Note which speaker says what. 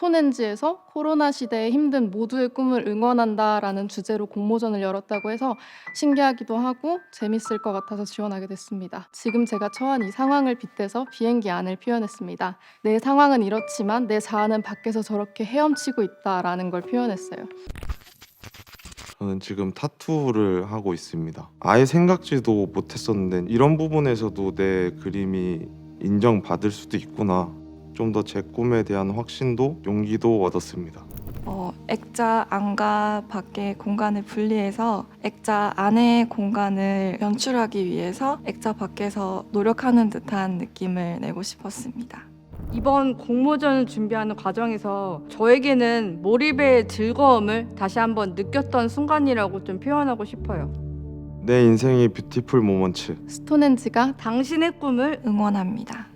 Speaker 1: 스톤헨지에서 코로나 시대에 힘든 모두의 꿈을 응원한다라는 주제로 공모전을 열었다고 해서 신기하기도 하고 재밌을 것 같아서 지원하게 됐습니다. 지금 제가 처한 이 상황을 빗대서 비행기 안을 표현했습니다. 내 상황은 이렇지만 내 자아는 밖에서 저렇게 헤엄치고 있다라는 걸 표현했어요.
Speaker 2: 저는 지금 타투를 하고 있습니다. 아예 생각지도 못했었는데 이런 부분에서도 내 그림이 인정받을 수도 있구나. 좀 더 제 꿈에 대한 확신도 용기도 얻었습니다.
Speaker 3: 어, 액자 안과 밖의 공간을 분리해서 액자 안의 공간을 연출하기 위해서 액자 밖에서 노력하는 듯한 느낌을 내고 싶었습니다.
Speaker 4: 이번 공모전을 준비하는 과정에서 저에게는 몰입의 즐거움을 다시 한번 느꼈던 순간이라고 좀 표현하고 싶어요.
Speaker 2: 내 인생의 뷰티풀 모먼츠.
Speaker 1: 스톤헨지가
Speaker 4: 당신의 꿈을
Speaker 3: 응원합니다.